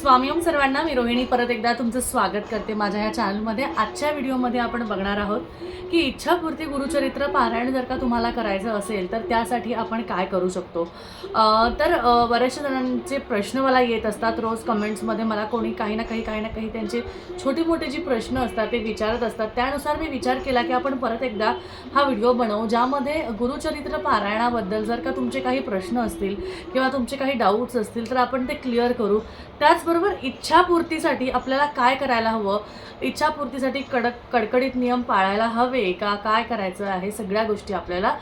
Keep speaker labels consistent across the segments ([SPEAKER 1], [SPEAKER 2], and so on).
[SPEAKER 1] स्वामीम सर्वांना मी रोहिणी. परत एकदा तुमचं स्वागत करते माझ्या या चॅनलमध्ये. आजच्या व्हिडिओमध्ये आपण बघणार आहोत की इच्छापूर्ती गुरुचरित्र पारायण जर का तुम्हाला करायचं असेल तर त्यासाठी आपण काय करू शकतो? तर बऱ्याचशा जणांचे प्रश्न मला येत असतात रोज कमेंट्समध्ये. मला कोणी काही ना काही काही ना काही त्यांचे छोटे मोठे जे प्रश्न असतात ते विचारत असतात. त्यानुसार मी विचार केला की आपण परत एकदा हा व्हिडिओ बनवू ज्यामध्ये गुरुचरित्र पारायणाबद्दल जर का तुमचे काही प्रश्न असतील किंवा तुमचे काही डाऊट्स असतील तर आपण ते क्लिअर करू. त्याच त्याचबरोबर इच्छापूर्तीसाठी आपल्याला काय करायला हवं? इच्छापूर्तीसाठी कडक कडकडीत नियम पाळायला हवे का? काय करायचं आहे? सगळ्या गोष्टी आपल्याला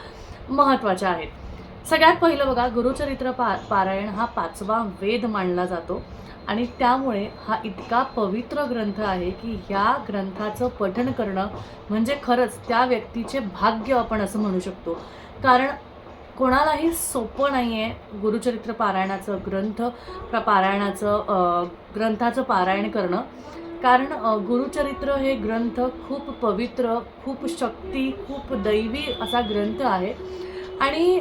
[SPEAKER 1] महत्त्वाच्या आहेत. सगळ्यात पहिलं बघा गुरुचरित्र पा पारायण हा पाचवा वेद मानला जातो. आणि त्यामुळे हा इतका पवित्र ग्रंथ आहे की ह्या ग्रंथाचं पठण करणं म्हणजे खरंच त्या व्यक्तीचे भाग्य आपण असं म्हणू शकतो. कारण कोणालाही सोपं नाही आहे गुरुचरित्र पारायणाचं ग्रंथ पारायणाचं ग्रंथाचं पारायण करणं. कारण गुरुचरित्र हे ग्रंथ खूप पवित्र खूप शक्ती खूप दैवी असा ग्रंथ आहे. आणि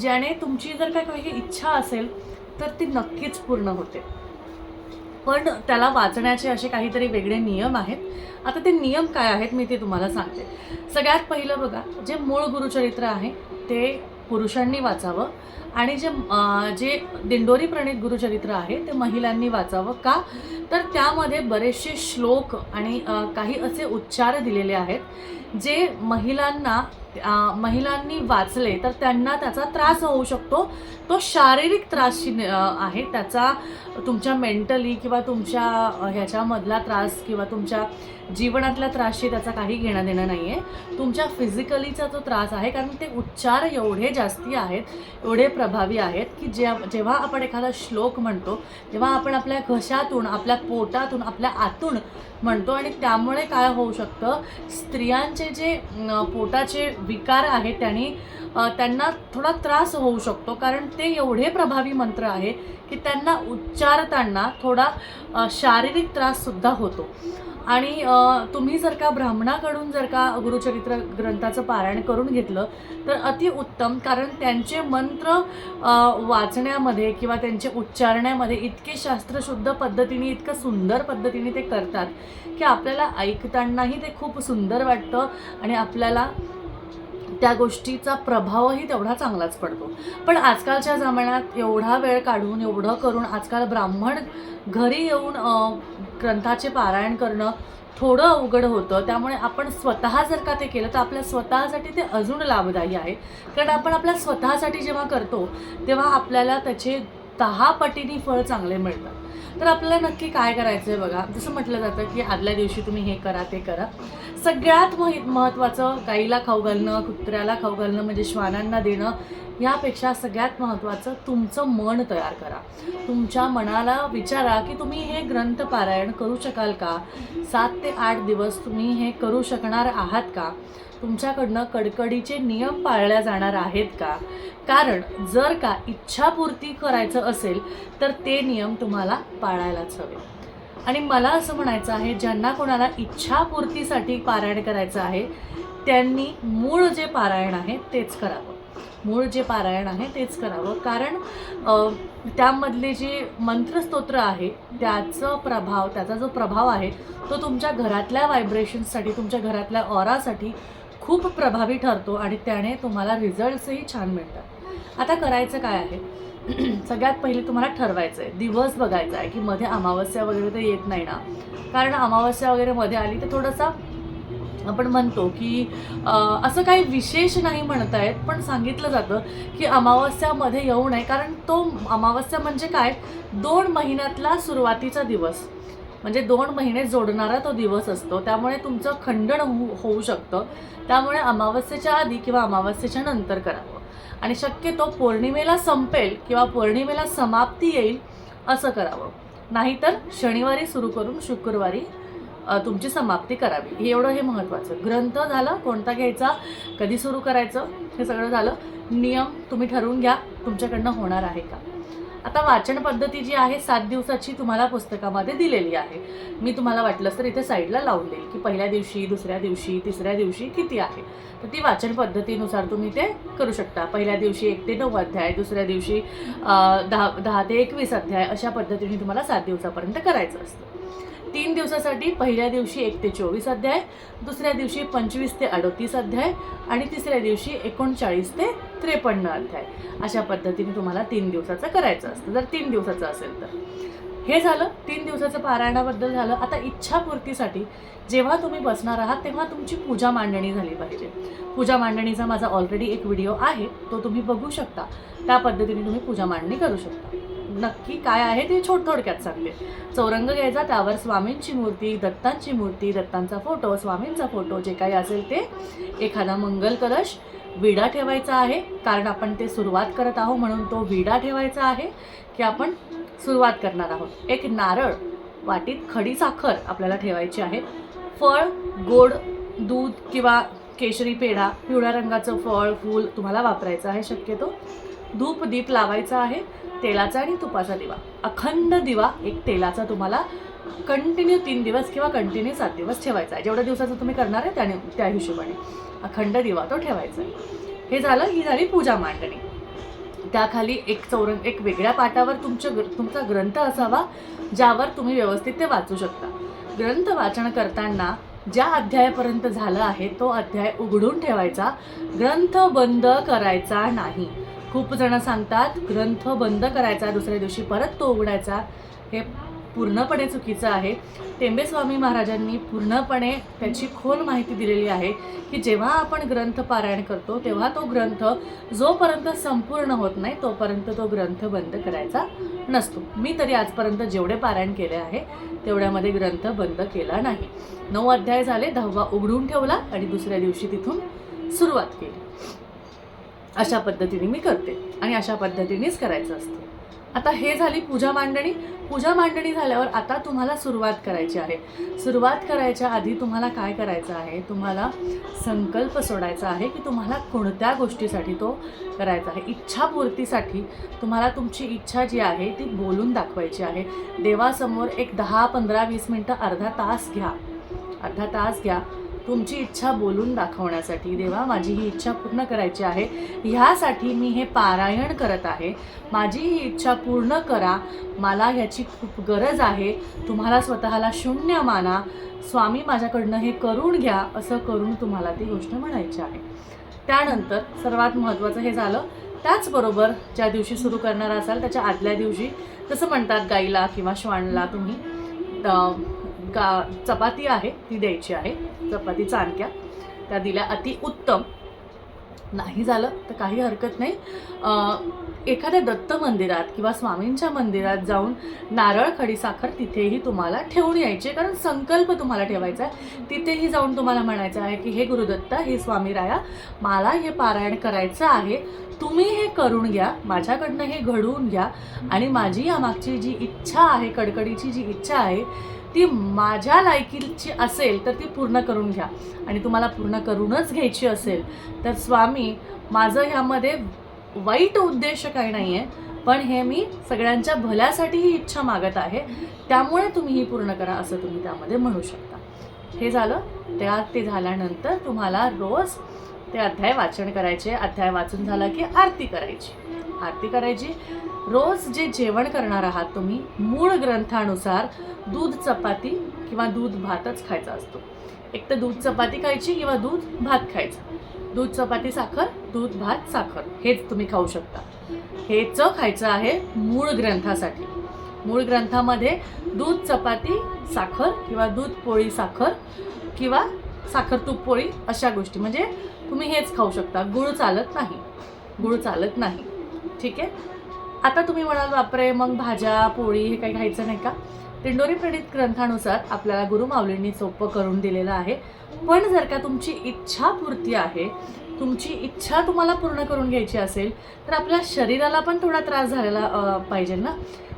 [SPEAKER 1] ज्याने तुमची जर काय काही इच्छा असेल तर ती नक्कीच पूर्ण होते. पण त्याला वाचण्याचे असे काहीतरी वेगळे नियम आहेत. आता ते नियम काय आहेत मी ते तुम्हाला सांगते. सगळ्यात पहिलं बघा जे मूळ गुरुचरित्र आहे ते पुरुषांनी वाचावं आणि जे जे दिंडोरी प्रणित गुरुचरित्र आहे ते महिलांनी वाचावं. का? तर त्यामध्ये बरेचसे श्लोक आणि काही असे उच्चार दिलेले आहेत जे महिलांना महिलांनी वाचले तर त्यांना त्याचा त्रास होऊ शकतो. तो शारीरिक त्रासशी आहे. त्याचा तुमच्या मेंटली किंवा तुमच्या ह्याच्यामधला त्रास किंवा तुमच्या जीवनातल्या त्रासशी त्याचा काही घेणं देणं नाही आहे तुमच्या फिजिकलीचा जो त्रास आहे कारण ते उच्चार एवढे जास्ती आहेत एवढे प्रभावी आहेत की जे जेव्हा आपण एखादा श्लोक म्हणतो तेव्हा आपण आपल्या घशातून आपल्या पोटातून आपल्या आतून म्हणतो आणि त्यामुळे काय होऊ शकतं? स्त्रियांचे जे पोटाचे विकार आहे त्याने त्यांना थोडा त्रास होऊ शकतो. कारण ते एवढे प्रभावी मंत्र आहे की त्यांना उच्चारताना थोडा शारीरिक त्राससुद्धा होतो. आणि तुम्ही जर का ब्राह्मणाकडून जर का गुरुचरित्र ग्रंथाचं पारायण करून घेतलं तर अतिउत्तम कारण त्यांचे मंत्र वाचण्यामध्ये किंवा त्यांचे उच्चारण्यामध्ये इतके शास्त्रशुद्ध पद्धतीने इतकं सुंदर पद्धतीने ते करतात की आपल्याला ऐकतानाही ते खूप सुंदर वाटतं आणि आपल्याला त्या गोष्टीचा प्रभावही तेवढा चांगलाच पडतो. पण आजकालच्या जमान्यात एवढा वेळ काढून एवढं करून आजकाल ब्राह्मण घरी येऊन ग्रंथाचे पारायण करणं थोडं अवघड होतं. त्यामुळे आपण स्वतः जर का ते केलं तर आपल्या स्वतःसाठी ते अजून लाभदायी आहे. कारण आपण आपल्या स्वतःसाठी जेव्हा करतो तेव्हा आपल्याला त्याचे दहा पटीने फळ चांगले मिळतात. तर आपल्याला नक्की काय करायचं आहे बघा? जसं म्हटलं जातं की आदल्या दिवशी तुम्ही हे करा ते करा. सगळ्यात मह महत्त्वाचं गाईला खाऊ घालणं कुत्र्याला खाऊ घालणं म्हणजे श्वानांना देणं यापेक्षा सगळ्यात महत्त्वाचं तुमचं मन तयार करा. तुमच्या मनाला विचारा की तुम्ही हे ग्रंथ पारायण करू शकाल का? सात ते आठ दिवस तुम्ही हे करू शकणार आहात का? तुमच्याकडनं कडकडीचे नियम पाळल्या जाणार आहेत का? कारण जर का इच्छापूर्ती करायचं असेल तर ते नियम तुम्हाला पाळायलाच हवे. आणि मला असं म्हणायचं आहे ज्यांना कोणाला इच्छापूर्तीसाठी पारायण करायचं आहे त्यांनी मूळ जे पारायण आहे तेच करावं. मूळ जे पारायण आहे तेच करावं. कारण त्यामधले जे मंत्रस्तोत्र आहे त्याचं प्रभाव त्याचा जो प्रभाव आहे तो तुमच्या घरातल्या व्हायब्रेशन्ससाठी तुमच्या घरातल्या ऑरासाठी खूप प्रभावी ठरतो आणि त्याने तुम्हाला रिझल्ट्सही छान मिळतात. आता करायचं काय आहे? सगळ्यात पहिले तुम्हाला ठरवायचं आहे. दिवस बघायचा आहे की मध्ये अमावस्या वगैरे तर येत नाही ना. कारण अमावस्या वगैरे मध्ये आली तर थोडंसं आपण म्हणतो की असं काही विशेष नाही म्हणता येत पण सांगितलं जातं की अमावस्यामध्ये येऊ नये. कारण तो अमावस्या म्हणजे काय? दोन महिन्यातला सुरुवातीचा दिवस. म्हणजे दोन महिने जोडणारा तो दिवस असतो. त्यामुळे तुमचं खंडन होऊ होऊ शकतं. त्यामुळे अमावस्येच्या आधी किंवा अमावस्येच्या नंतर करावं. आणि शक्यतो पौर्णिमेला संपेल किंवा पौर्णिमेला समाप्ती येईल असं करावं. नाहीतर शनिवारी सुरू करून शुक्रवारी तुमची समाप्ती करावी. हे एवढं हे महत्त्वाचं ग्रंथ झालं कोणता घ्यायचा कधी सुरू करायचं हे सगळं झालं. नियम तुम्ही ठरवून घ्या. तुमच्याकडनं होणार आहे का? आता वाचन पद्धती जी आहे सात दिवसाची तुम्हाला पुस्तकामध्ये दिलेली आहे. मी तुम्हाला वाटलंच तर इथे साईडला लावून देईल की पहिल्या दिवशी दुसऱ्या दिवशी तिसऱ्या दिवशी किती आहे? तर ती वाचन पद्धतीनुसार तुम्ही ते करू शकता. पहिल्या दिवशी एक ते नऊ अध्याय दुसऱ्या दिवशी दहा दहा ते एकवीस अध्याय अशा पद्धतीने तुम्हाला सात दिवसापर्यंत करायचं असतं. तीन दिवसासाठी पहिल्या दिवशी एक ते चोवीस अध्याय दुसऱ्या दिवशी पंचवीस ते अडोतीस अध्याय आणि तिसऱ्या दिवशी एकोणचाळीस ते त्रेपन्न अध्याय. अशा पद्धतीने तुम्हाला तीन दिवसाचं करायचं असतं. जर तीन दिवसाचं असेल तर. हे झालं. तीन दिवसाचं पारायणाबद्दल झालं. आता इच्छापूर्तीसाठी जेव्हा तुम्ही बसणार आहात तेव्हा तुमची पूजा मांडणी झाली पाहिजे. पूजा मांडणीचा माझा ऑलरेडी एक व्हिडिओ आहे. तो तुम्ही बघू शकता. त्या पद्धतीने तुम्ही पूजा मांडणी करू शकता. नक्की काय आहे ते छोट थोडक्यात सांगते. चौरंग घ्यायचा त्यावर स्वामींची मूर्ती दत्तांची मूर्ती दत्तांचा फोटो स्वामींचा फोटो जे काही असेल ते. एखादा मंगल कलश विडा ठेवायचा आहे कारण आपण ते सुरुवात करत आहोत म्हणून तो विडा ठेवायचा आहे की आपण सुरुवात करणार आहोत. एक नारळ वाटीत खडी साखर आपल्याला ठेवायची आहे. फळ गोड दूध किंवा केशरी पेढा पिवळ्या रंगाचं फळ फूल तुम्हाला वापरायचं आहे शक्यतो. धूप दीप लावायचा आहे तेलाचा आणि तुपाचा दिवा. अखंड दिवा एक तेलाचा तुम्हाला कंटिन्यू तीन दिवस किंवा कंटिन्यू सात दिवस ठेवायचा आहे. जेवढ्या दिवसाचं तुम्ही करणार आहे त्याने त्या हिशोबाने. अखंड दिवा तो ठेवायचा आहे. हे झालं ही झाली पूजा मांडणी. त्याखाली एक चौरंग एक वेगळ्या पाटावर तुमच्या ग्र- तुमचा ग्रंथ असावा ज्यावर तुम्ही व्यवस्थित ते वाचू शकता. ग्रंथ वाचन करताना ज्या अध्यायापर्यंत झालं आहे तो अध्याय उघडून ठेवायचा. ग्रंथ बंद करायचा नाही. खूप जण सांगतात ग्रंथ बंद करायचा दुसऱ्या दिवशी परत तो उघडायचा हे पूर्णपणे चुकीचं आहे. टेंबेस्वामी महाराजांनी पूर्णपणे त्याची खोल माहिती दिलेली आहे की जेव्हा आपण ग्रंथ पारायण करतो तेव्हा तो ग्रंथ जोपर्यंत संपूर्ण होत नाही तोपर्यंत तो ग्रंथ बंद करायचा नसतो. मी तरी आजपर्यंत जेवढे पारायण केले आहे तेवढ्यामध्ये ग्रंथ बंद केला नाही. नऊ अध्याय झाले दहावा उघडून ठेवला आणि दुसऱ्या दिवशी तिथून सुरुवात केली. अशा पद्धतीने मी करते. आणि अशा पद्धतीनेच करायचं असतं. आता हे झाली पूजा मांडणी. पूजा मांडणी झाल्यावर आता तुम्हाला सुरुवात करायची आहे. सुरुवात करायच्या आधी तुम्हाला काय करायचं आहे? तुम्हाला संकल्प सोडायचा आहे की तुम्हाला कोणत्या गोष्टीसाठी तो करायचा आहे? इच्छापूर्तीसाठी तुम्हाला तुमची इच्छा जी आहे ती बोलून दाखवायची आहे. देवासमोर एक दहा पंधरा वीस मिनटं अर्धा तास घ्या. अर्धा तास घ्या. तुमची इच्छा बोलून दाखवण्यासाठी देवा माझी ही इच्छा पूर्ण करायची आहे. ह्यासाठी मी हे पारायण करत आहे. माझी ही इच्छा पूर्ण करा. मला ह्याची खूप गरज आहे. तुम्हाला स्वतःला शून्य माना. स्वामी माझ्याकडनं हे करून घ्या असं करून तुम्हाला ती गोष्ट म्हणायची आहे. त्यानंतर सर्वात महत्त्वाचं हे झालं. त्याचबरोबर ज्या दिवशी सुरू करणार असाल त्याच्या आदल्या दिवशी जसं म्हणतात गाईला किंवा श्वानला तुम्ही का चपाती आहे ती द्यायची आहे. चपाती चाणक्या त्या दिल्या अति उत्तम. नाही झालं तर काही हरकत नाही. एखाद्या दत्त मंदिरात किंवा स्वामींच्या मंदिरात जाऊन नारळ खडीसाखर तिथेही तुम्हाला ठेवून यायची. कारण संकल्प तुम्हाला ठेवायचा आहे. तिथेही जाऊन तुम्हाला म्हणायचं आहे की हे गुरुदत्त हे स्वामी राया मला हे पारायण करायचं आहे. तुम्ही हे करून घ्या. माझ्याकडनं हे घडवून घ्या. आणि माझी यामागची जी इच्छा आहे कडकडीची जी इच्छा आहे ती माझ्या लायकीची असेल तर ती पूर्ण करून घ्या. आणि तुम्हाला पूर्ण करूनच घ्यायची असेल तर स्वामी माझं ह्यामध्ये वाईट उद्देश काही नाही आहे पण हे मी सगळ्यांच्या भल्यासाठी ही इच्छा मागत आहे. त्यामुळे तुम्ही ही पूर्ण करा असं तुम्ही त्यामध्ये म्हणू शकता. हे झालं. त्या ते झाल्यानंतर तुम्हाला रोज ते अध्याय वाचन करायचे. अध्याय वाचून झाला की आरती करायची. आरती करायची. रोज जे जेवण करणार आहात तुम्ही मूळ ग्रंथानुसार दूध चपाती किंवा दूध भातच खायचा असतो. एक तर दूध चपाती खायची किंवा दूध भात खायचा. दूध चपाती साखर दूध भात साखर. हेच तुम्ही खाऊ शकता. हेच खायचं आहे मूळ ग्रंथासाठी. मूळ ग्रंथामध्ये दूध चपाती साखर किंवा दूध पोळी साखर किंवा साखर तूप पोळी अशा गोष्टी. म्हणजे तुम्ही हेच खाऊ शकता. गुळ चालत नाही. गुळ चालत नाही. ठीक आहे? आता तुम्ही म्हणाल बापरे मग भाज्या पोळी हे काही खायचं नाही का? दिंडोरी प्रणित ग्रंथानुसार आपल्याला गुरु माऊलींनी सोपं करून दिलेलं आहे. पण जर का तुमची इच्छा पूर्ती आहे तुमची इच्छा तुम्हाला पूर्ण करून घ्यायची असेल तर आपल्या शरीराला पण थोडा त्रास झालेला पाहिजे ना?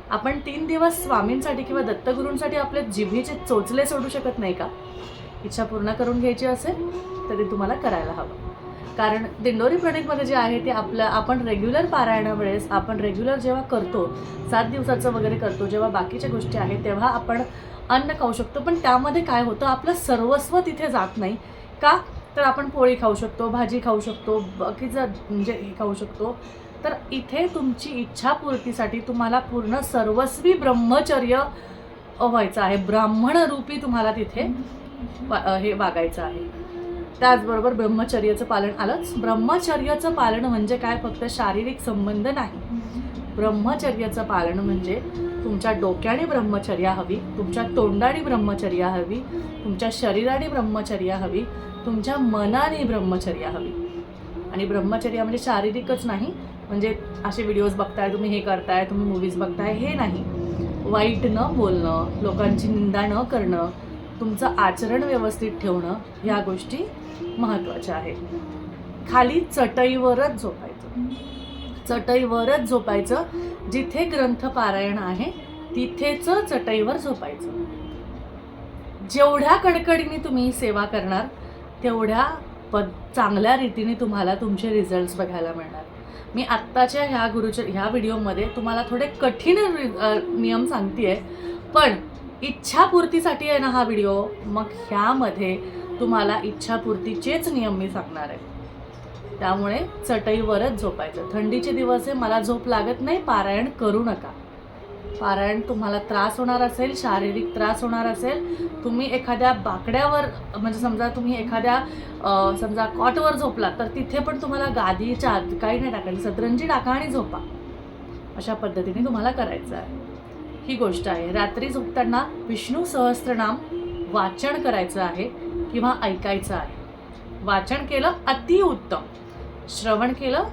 [SPEAKER 1] आपण तीन दिवस स्वामींसाठी किंवा दत्तगुरूंसाठी आपले जिभेचे चोचले सोडू शकत नाही का? इच्छा पूर्ण करून घ्यायची असेल तर ते तुम्हाला करायला हवं. कारण दिंडोरी प्रणितमध्ये जे आहे ते आपलं आपण रेग्युलर पारायणावेळेस आपण रेग्युलर जेव्हा करतो सात दिवसाचं वगैरे करतो जेव्हा बाकीच्या गोष्टी आहेत तेव्हा आपण अन्न खाऊ शकतो. पण त्यामध्ये काय होतं आपलं सर्वस्व तिथे जात नाही. का? तर आपण पोळी खाऊ शकतो भाजी खाऊ शकतो बाकीचं म्हणजे हे खाऊ शकतो. तर इथे तुमची इच्छापूर्तीसाठी तुम्हाला पूर्ण सर्वस्वी ब्रह्मचर्य व्हायचं आहे. ब्राह्मण रूपी तुम्हाला तिथे हे वागायचं आहे. त्याचबरोबर ब्रह्मचर्याचं पालन आलंच. ब्रह्मचर्याचं पालन म्हणजे काय? फक्त शारीरिक संबंध नाही. ब्रह्मचर्याचं पालन म्हणजे तुमच्या डोक्याने ब्रह्मचर्या हवी तुमच्या तोंडाने ब्रह्मचर्या हवी तुमच्या शरीराने ब्रह्मचर्या हवी तुमच्या मनाने ब्रह्मचर्या हवी. आणि ब्रह्मचर्या म्हणजे शारीरिकच नाही. म्हणजे असे व्हिडिओज बघताय तुम्ही हे करताय तुम्ही मूवीज बघताय हे नाही. वाईट न बोलणं लोकांची निंदा न करणं तुमचं आचरण व्यवस्थित ठेवणं ह्या गोष्टी महत्त्वाच्या आहेत खाली चटईवरच झोपायचं. चटईवरच झोपायचं. जिथे ग्रंथ पारायण आहे तिथेच चटईवर झोपायचं. जेवढ्या कडकडीने तुम्ही सेवा करणार तेवढ्या पद चांगल्या रीतीने तुम्हाला तुमचे रिझल्ट्स बघायला मिळणार. मी आत्ताच्या ह्या गुरुच्या ह्या व्हिडिओमध्ये तुम्हाला थोडे कठीण नियम सांगते नियम सांगतेय पण इच्छापूर्तीसाठी आहे ना हा व्हिडिओ. मग ह्यामध्ये तुम्हाला इच्छापूर्तीचेच नियम मी सांगणार आहे. त्यामुळे चटईवरच झोपायचं. थंडीचे दिवस आहे मला झोप लागत नाही पारायण करू नका. पारायण तुम्हाला त्रास होणार असेल शारीरिक त्रास होणार असेल तुम्ही एखाद्या बाकड्यावर म्हणजे समजा तुम्ही एखाद्या समजा कॉटवर झोपला तर तिथे पण तुम्हाला गादीच्या आत काही नाही टाकायची. सतरंजी टाका आणि झोपा. अशा पद्धतीने तुम्हाला करायचं आहे. ही गोष्ट आहे. रात्री झोपताना विष्णू सहस्त्रनाम वाचन करायचं आहे. किंवा ऐकायचं आहे. वाचन केलं अतिउत्तम श्रवण केलं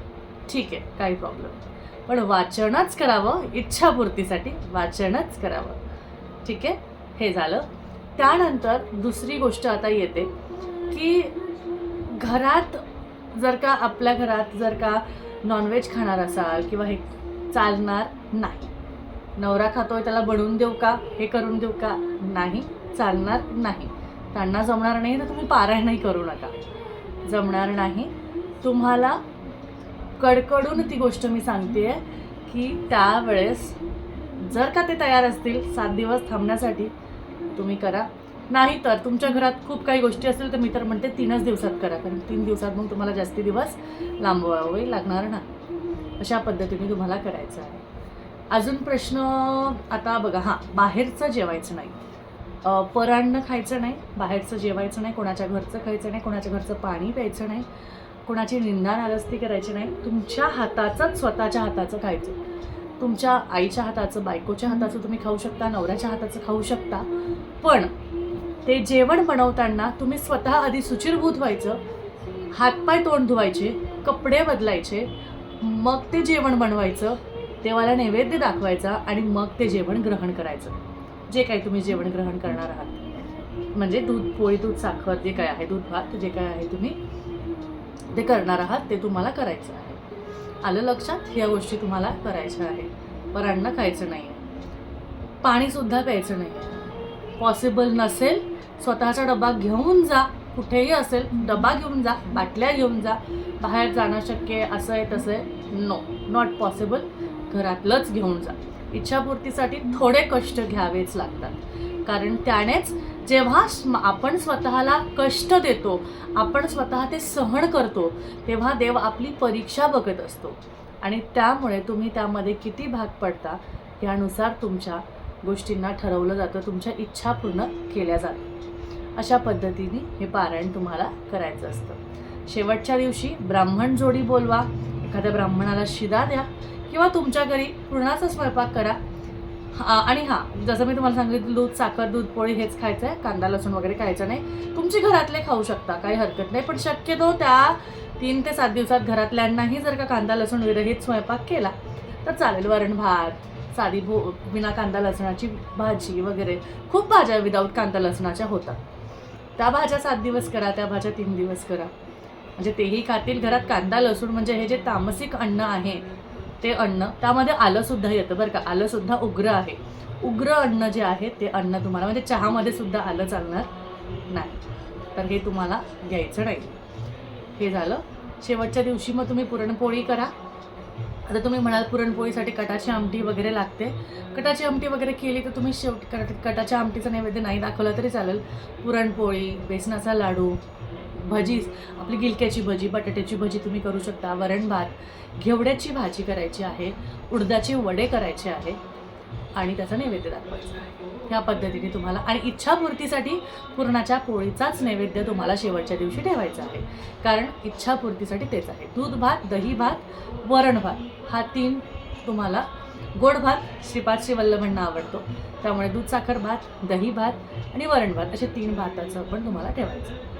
[SPEAKER 1] ठीक आहे काही प्रॉब्लेम पण वाचनच करावं इच्छापूर्तीसाठी वाचनच करावं. ठीक आहे? हे झालं. त्यानंतर दुसरी गोष्ट आता येते की घरात जर का आपल्या घरात जर का नॉनव्हेज खाणार असाल किंवा हे चालणार नाही. नवरा खातोय त्याला बनवून देऊ का हे करून देऊ का नाही चालणार नाही. त्यांना जमणार नाही तर तुम्ही पारायणही करू नका. जमणार नाही. तुम्हाला कडकडून ती गोष्ट मी सांगते की त्यावेळेस जर का ते तयार असतील सात दिवस थांबण्यासाठी तुम्ही करा. नाही तर तुमच्या घरात खूप काही गोष्टी असतील तर मी तर म्हणते तीनच दिवसात करा कारण तीन दिवसात मग तुम्हाला जास्ती दिवस लांबवावे लागणार ना. अशा पद्धतीने तुम्हाला करायचं आहे. अजून प्रश्न आता बघा हां बाहेरचं जेवायचं नाही. परांडणं खायचं नाही बाहेरचं जेवायचं नाही कोणाच्या घरचं खायचं नाही कोणाच्या घरचं पाणी प्यायचं नाही कोणाची निंदा नारस्ती करायची नाही तुमच्या हाताचंच स्वतःच्या हाताचं खायचं. तुमच्या आईच्या हाताचं बायकोच्या हाताचं तुम्ही खाऊ शकता नवऱ्याच्या हाताचं खाऊ शकता पण ते जेवण बनवताना तुम्ही स्वतः आधी सुचिरभूत व्हायचं हातपाय तोंड धुवायचे कपडे बदलायचे मग ते जेवण बनवायचं देवाला नैवेद्य दाखवायचा आणि मग ते जेवण ग्रहण करायचं. जे काही तुम्ही जेवण ग्रहण करणार आहात. म्हणजे दूध पोळी दूध साखर जे काय आहे दूध भात जे काय आहे तुम्ही ते करणार आहात ते तुम्हाला करायचं आहे. आलं लक्षात? ह्या गोष्टी तुम्हाला करायच्या आहे पर अन्न खायचं नाही. आहे पाणीसुद्धा प्यायचं नाही. आहे पॉसिबल नसेल स्वतःचा डबा घेऊन जा. कुठेही असेल डबा घेऊन जा बाटल्या घेऊन जा. बाहेर जाणं शक्य आहे असं आहे तसं आहे. नो नॉट पॉसिबल घरातलंच घेऊन जा. इच्छापूर्तीसाठी थोडे कष्ट घ्यावेच लागतात. कारण त्यानेच जेव्हा आपण स्वतःला कष्ट देतो आपण स्वतः ते सहन करतो तेव्हा देव आपली परीक्षा बघत असतो. आणि त्यामुळे तुम्ही त्यामध्ये किती भाग पडता यानुसार तुमच्या गोष्टींना ठरवलं जातं तुमच्या इच्छा पूर्ण केल्या जातात. अशा पद्धतीने हे पारायण तुम्हाला करायचं असतं. शेवटच्या दिवशी ब्राह्मण जोडी बोलवा. एखाद्या ब्राह्मणाला शिदा द्या. किंवा तुमच्या घरी पुरणाचा स्वयंपाक करा. आणि हां जसं मी तुम्हाला सांगितलं दूध साखर दूध पोळी हेच खायचं आहे कांदा लसूण वगैरे खायचं नाही. तुमची घरातले खाऊ शकता काही हरकत नाही. पण शक्यतो त्या तीन ते सात दिवसात घरातल्यांनाही जर का कांदा लसूण विरहित स्वयंपाक केला तर चालेल. वरण भात साधी भो बिना कांदा लसणाची भाजी वगैरे. खूप भाज्या विदाऊट कांदा लसणाच्या होतात. त्या भाज्या सात दिवस करा त्या भाज्या तीन दिवस करा. म्हणजे तेही खातील. घरात कांदा लसूण म्हणजे हे जे तामसिक अन्न आहे ते अन्न त्यामध्ये आलं सुद्धा येतं बरं का. आलं सुद्धा उग्र आहे. उग्र अन्न जे आहे ते अन्न तुम्हाला म्हणजे चहामध्ये सुद्धा आलं चालणार नाही. तर हे तुम्हाला घ्यायचं नाही. हे झालं. शेवटच्या दिवशी मग तुम्ही पुरणपोळी करा. आता तुम्ही म्हणाल पुरणपोळीसाठी कटाची आमटी वगैरे लागते. कटाची आमटी वगैरे केली तर तुम्ही शेवट कट कटाच्या आमटीचं नैवेद्य नाही दाखवला तरी चालेल. पुरणपोळी बेसनाचा लाडू भजीस आपली गिलक्याची भजी बटाट्याची भजी तुम्ही करू शकता वरण भात घेवड्याची भाजी करायची आहे उडदाचे वडे करायचे आहे आणि त्याचा नैवेद्य दाखवायचा आहे. ह्या पद्धतीने तुम्हाला आणि इच्छापूर्तीसाठी पुरणाच्या पोळीचाच नैवेद्य तुम्हाला शेवटच्या दिवशी ठेवायचा आहे. कारण इच्छापूर्तीसाठी तेच आहे. दूध भात दही भात वरण भात हा तीन तुम्हाला गोड भात श्रीपाद श्रीवल्लभांना आवडतो. त्यामुळे दूध साखर भात दही भात आणि वरण भात असे तीन भाताचं पण तुम्हाला ठेवायचं आहे.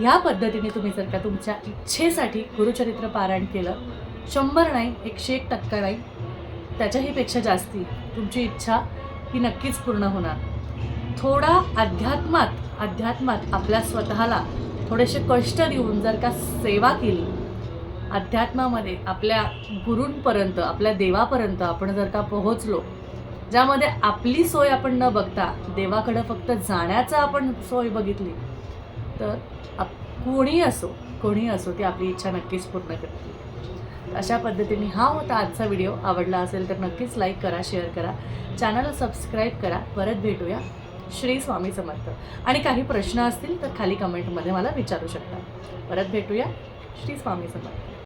[SPEAKER 1] ह्या पद्धतीने तुम्ही जर का तुमच्या इच्छेसाठी गुरुचरित्र पारायण केलं शंभर नाही एकशे एक टक्का नाही त्याच्याही पेक्षा जास्ती तुमची इच्छा ही नक्कीच पूर्ण होणार. थोडा अध्यात्मात अध्यात्मात आपल्या स्वतःला थोडेसे कष्ट देऊन जर का सेवा केली अध्यात्मामध्ये आपल्या गुरूंपर्यंत आपल्या देवापर्यंत आपण जर का पोहोचलो ज्यामध्ये आपली सोय आपण न बघता देवाकडं फक्त जाण्याचं आपण सोय बघितली तर आप कोणी असो कोणी असो ती आपली इच्छा नक्कीच पूर्ण करते. अशा पद्धतीने हा होता आजचा व्हिडिओ. आवडला असेल तर नक्कीच लाईक करा शेअर करा. चॅनलला सबस्क्राईब करा. परत भेटूया. श्री स्वामी समर्थ. आणि काही प्रश्न असतील तर खाली कमेंटमध्ये मला विचारू शकता. परत भेटूया. श्री स्वामी समर्थ.